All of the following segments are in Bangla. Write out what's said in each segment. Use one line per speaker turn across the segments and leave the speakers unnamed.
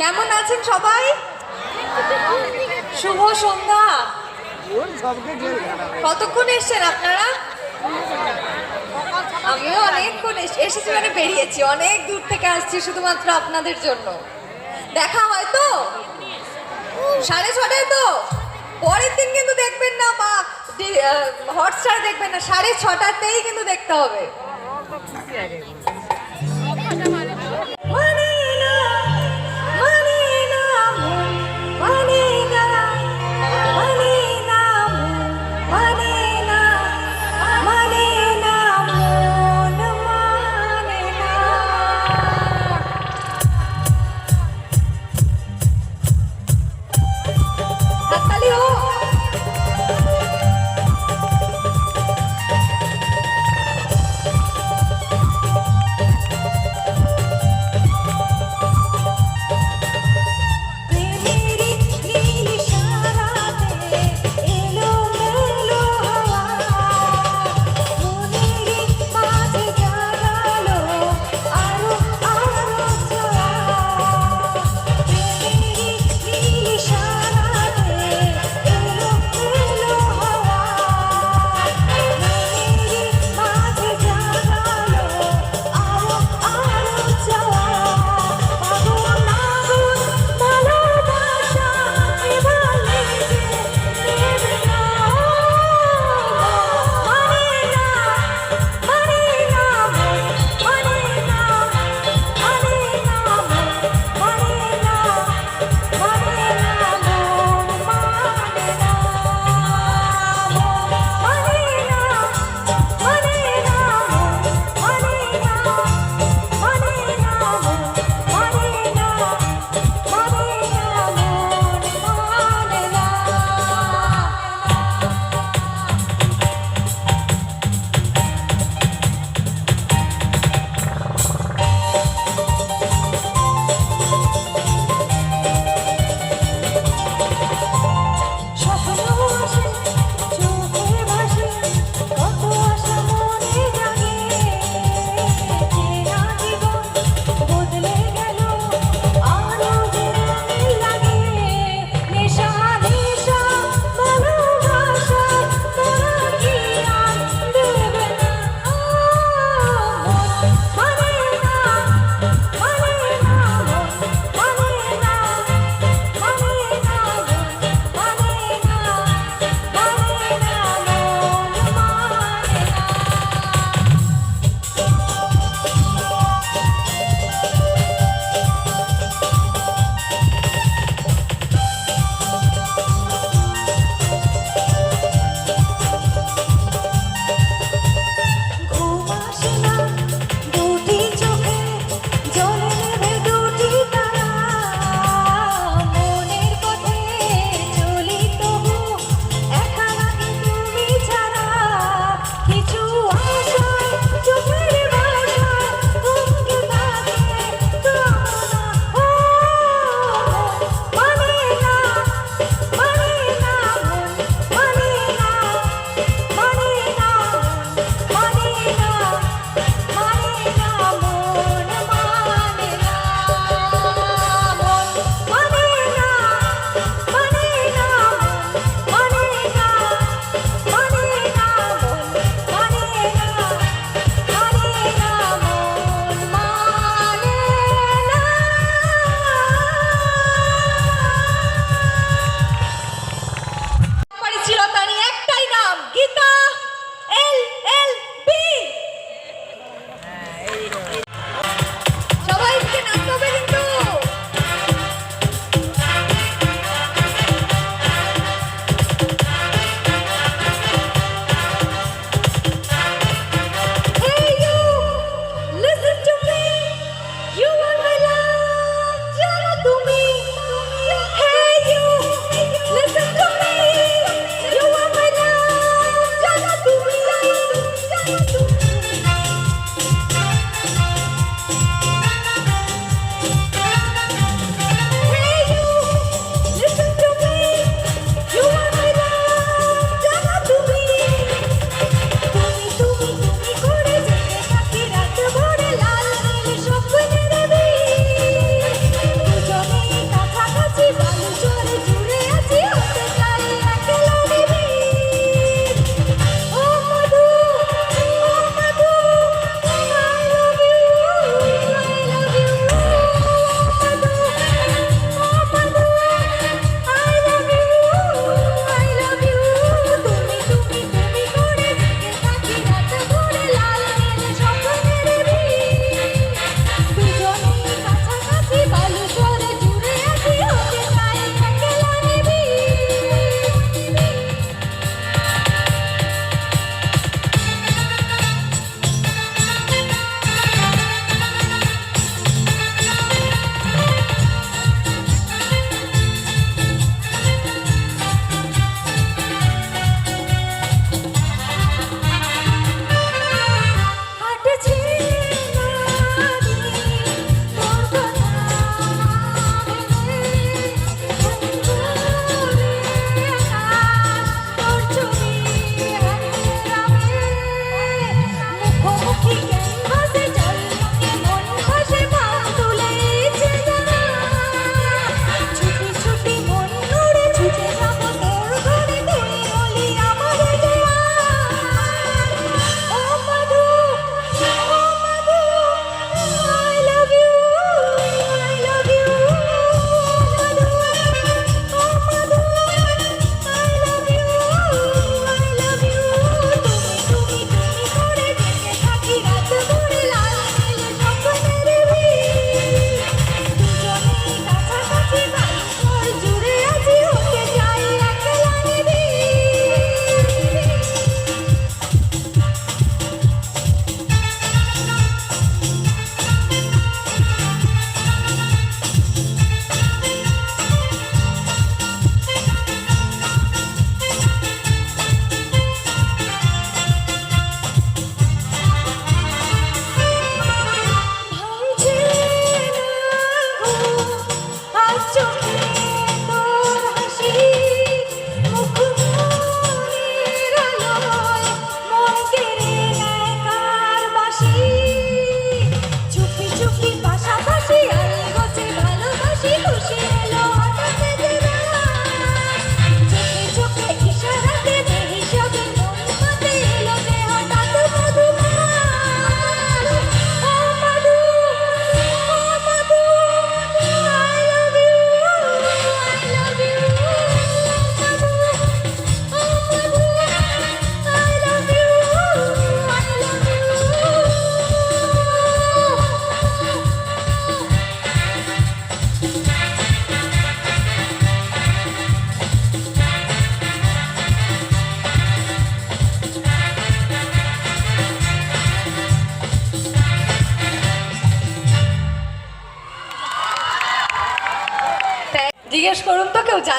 কেমন আছেন সবাই? শুভ সন্ধ্যা। কতক্ষণ এসছেন আপনারা? আমিও অনেকক্ষণ এস- এসেছি মানে বেরিয়েছি, অনেক দূর থেকে আসছি শুধুমাত্র আপনাদের জন্য। দেখা হয় তো? সাড়ে ছটায় তো? পরের দিন কিন্তু দেখবেন না, বা হটস্টার দেখবেন না, সাড়ে ছটাতেই কিন্তু দেখতে হবে।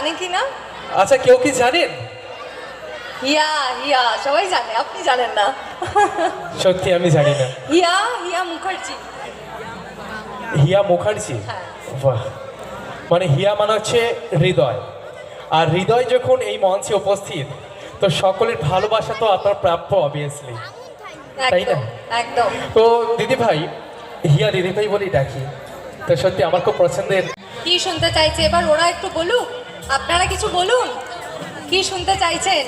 জানে কি না?
আচ্ছা কেউ কি জানেন?
হিয়া হিয়া সবাই জানে আপনি জানেন না।
সত্যি আমি জানি না।
হিয়া হিয়া মুখার্জি।
হিয়া মুখার্জি?
হ্যাঁ।
বাহ। মানে হিয়া মানে হচ্ছে হৃদয়। আর হৃদয় যখন এই মঞ্চে উপস্থিত তো সকলের ভালোবাসা তো আপনার প্রাপ্য অবভিয়াসলি তাই না?
একদম। একদম
তো দিদি ভাই হিয়া দিদি ভাই বলেই ডাকি। তো সত্যি আমার খুব পছন্দের
কি শুনতে চাইছে? এবার ওরা একটু বলুক। আপনারা কিছু বলুন? কি শুনতে চাইছেন?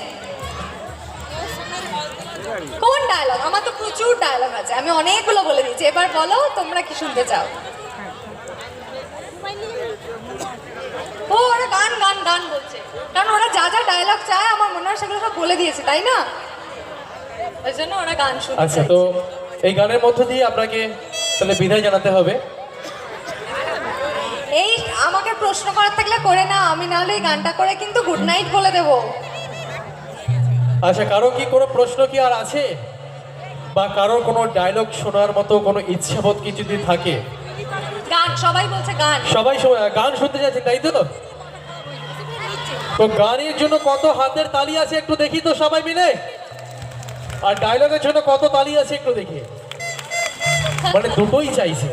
কোন ডায়লগ আমার তো প্রচুর ডায়লগ আছে। আমি অনেকগুলো বলে দিয়েছি। এবার বলো তোমরা কি শুনতে চাও? ও ওরা গান গান গান বলছে। কারণ ওরা যা যা ডায়লগ চায় আমার মনে হয় সেগুলো সব বলে দিয়েছে তাই না? ওই জন্য ওরা গান শুনতে
আচ্ছা তো এই গানের মধ্য দিয়ে আপনাকে তাহলে বিদায় জানাতে হবে।
এই আমাকে প্রশ্ন করার থাকলে করে না আমি নাহলে এই গানটা করে কিন্তু গুড নাইট বলে দেবো।
আচ্ছা কারও কি কোনো প্রশ্ন কি আর আছে? বা কারোর কোনো ডায়লগ শোনার মতো কোনো ইচ্ছাবোধ কি যদি থাকে?
গান সবাই বলছে গান।
সবাই গান শুনতে যাচ্ছেন তাই তো? তো গানের জন্য কত হাতের তালি আছে একটু দেখি তো সবাই মিলে? আর ডায়লগের জন্য কত তালি আছে একটু দেখি। মানে দুটোই চাইছে।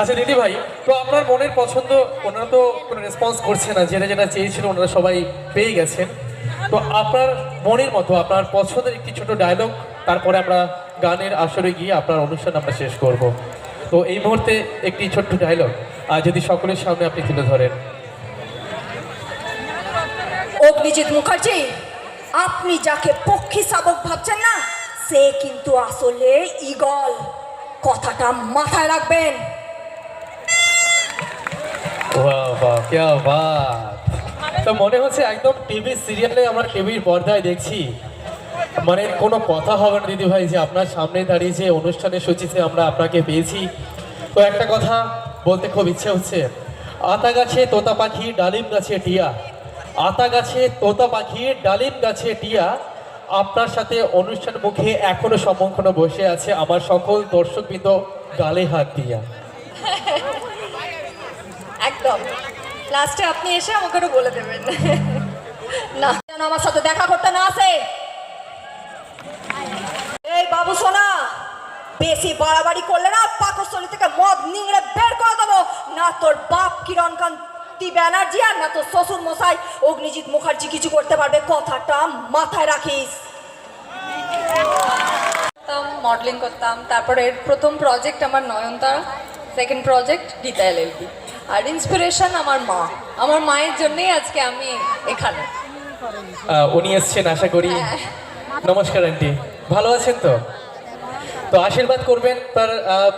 আচ্ছা দিদি ভাই, তো আপনার মনের পছন্দ, ওনারা তো কোনো রেসপন্স করছে না, যেটা যেটা চেয়েছিল ওনারা সবাই পেয়ে গেছেন। তো আপনার মনের মতো, আপনার পছন্দের একটি ছোট ডায়লগ তারপরে আমরা গানের আসরে গিয়ে আপনার অনুষ্ঠান আমরা শেষ করব। তো এই মুহূর্তে একটি ছোট্ট ডায়লগ আর যদি সকলের সামনে আপনি তুলে ধরেন।
অগ্নিজিৎ মুখার্জি, আপনি যাকে পক্ষী শাবক ভাবছেন না, সে কিন্তু আসলে ইগল কথাটা মাথায় রাখবেন।
বাহ বাহ। ক্যা বাত তো মনে হচ্ছে একদম টিভি সিরিয়ালে আমরা টিভির পর্দায় দেখছি। মানে কোনো কথা হবে না দিদি ভাই যে আপনার সামনে দাঁড়িয়ে যে অনুষ্ঠানের সূচিতে আমরা আপনাকে পেয়েছি। তো একটা কথা বলতে খুব ইচ্ছে হচ্ছে। আতা গাছে তোতা পাখি, ডালিম গাছে টিয়া। আতা গাছে তোতা পাখি, ডালিম গাছে টিয়া। আপনার সাথে অনুষ্ঠান মুখে এখনও সম্মুখীন বসে আছে আমার সকল দর্শকবৃন্দ গালে হাত দিয়া।
লাস্টে আপনি এসে আমাকে ওটা বলে দেবেন। না,
যেন আমার সাথে দেখা করতে না আসে। এই বাবু সোনা, বেশি বাড়াবাড়ি করলে না পাকস্থলী থেকে মদ নিংড়ে বের করে দেবো। না তোর বাপ কিরণ কান্তি ব্যানার্জি আর না তোর শ্বশুর মশাই। অগ্নিজিৎ মুখার্জি কিছু করতে পারবে, কথাটা মাথায় রাখিস।
মডেলিং করতাম, তারপরে প্রথম প্রজেক্ট আমার Nayantara second project Geeta LLB আর ইন্সপিরেশন আমার মা। আমার মায়ের জন্যই আজকে আমি এখানে।
উনি এসছেন আশা করি।
হ্যাঁ।
নমস্কার আন্টি। ভালো আছেন তো? তো আশীর্বাদ করবেন। তার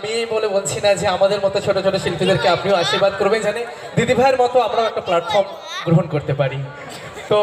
মেয়ে বলে বলছি না যে আমাদের মতো ছোট ছোট শিল্পীদেরকে আপনিও আশীর্বাদ করবেন জানে। দিদি ভাইয়ের মতো আমরাও একটা প্ল্যাটফর্ম গ্রহণ করতে পারি। তো